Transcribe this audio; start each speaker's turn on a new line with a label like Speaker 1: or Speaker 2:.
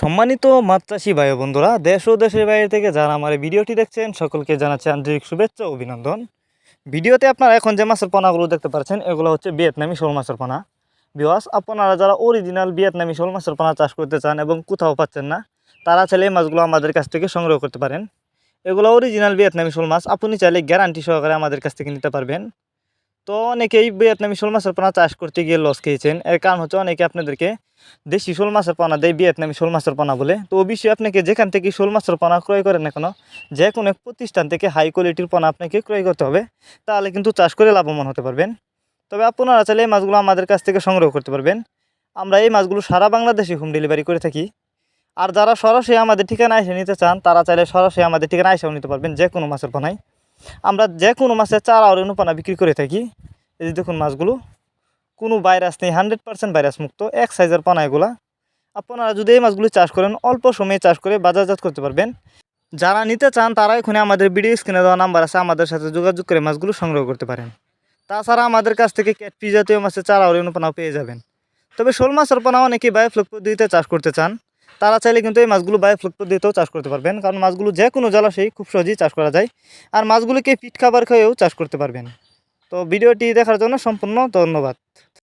Speaker 1: সম্মানিত মাছ চাষি ভাই বন্ধুরা, দেশ ও দেশের বাইরে থেকে যারা আমার ভিডিওটি দেখছেন, সকলকে জানাচ্ছি আন্তরিক শুভেচ্ছা অভিনন্দন। ভিডিওতে আপনারা এখন যে মাছের পোনাগুলো দেখতে পাচ্ছেন, এগুলো হচ্ছে ভিয়েতনামি শোল মাছের পোনা। বিওয়াস আপনারা যারা অরিজিনাল ভিয়েতনামি শোল মাছের পোনা চাষ করতে চান এবং কোথাও পাচ্ছেন না, তারা চাইলে এই মাছগুলো আমাদের কাছ থেকে সংগ্রহ করতে পারেন। এগুলো অরিজিনাল ভিয়েতনামি শোল মাছ, আপনি চাইলে গ্যারান্টি সহকারে আমাদের কাছ থেকে নিতে পারবেন। তো অনেকেই ভিয়েতনামি শোল মাছের পোনা চাষ করতে গিয়ে লস খেয়েছেন। এর কারণ হচ্ছে অনেকে আপনাদেরকে দেশি শোল মাছের পোনা দেয় ভিয়েতনামি শোল মাছের পোনা বলে। তো অবশ্যই আপনাকে যেখান থেকে শোল মাছের পোনা ক্রয় করেন না কেন, যে কোনো এক প্রতিষ্ঠান থেকে হাই কোয়ালিটির পোনা আপনাকে ক্রয় করতে হবে, তাহলে কিন্তু চাষ করে লাভবান হতে পারবেন। তবে আপনারা চাইলে এই মাছগুলো আমাদের কাছ থেকে সংগ্রহ করতে পারবেন। আমরা এই মাছগুলো সারা বাংলাদেশে হোম ডেলিভারি করে থাকি। আর যারা সরাসরি আমাদের ঠিকানা এসে নিতে চান, তারা চাইলে সরাসরি আমাদের ঠিকানা এসেও নিতে পারবেন যে কোনো মাছের পোনায়। আমরা যে কোনো মাছের চারা আর অনুপানা বিক্রি করে থাকি। এই যে দেখুন মাছগুলো। কোনো ভাইরাস নেই হান্ড্রেড পার্সেন্ট ভাইরাস মুক্ত, এক সাইজের পানা এগুলা। আপনারা যদি এই মাছগুলো চাষ করেন, অল্প সময়ে চাষ করে বাজারজাত করতে পারবেন। যারা নিতে চান, তারা এখানে আমাদের ভিডিও স্ক্রিনে দেওয়া নাম্বার আছে, আমাদের সাথে যোগাযোগ করে মাছগুলো সংগ্রহ করতে পারেন। তাছাড়া আমাদের কাছ থেকে ক্যাটপি জাতীয় মাছের চারা অনুপানাও পেয়ে যাবেন। তবে শোল মাছের পোনা অনেকেই বায়োফ্লক পদ্ধতিতে চাষ করতে চান। তারা চাইলে কিন্তু এই মাছগুলো বায়োফ্লক পদ্ধতিতেও চাষ করতে পারবেন। কারণ মাছগুলো যে কোনো জলাশয়ে খুব সহজেই চাষ করা যায়। আর মাছগুলিকে পিট খাবার খেয়েও চাষ করতে পারবেন। তো ভিডিওটি দেখার জন্য সম্পূর্ণ ধন্যবাদ।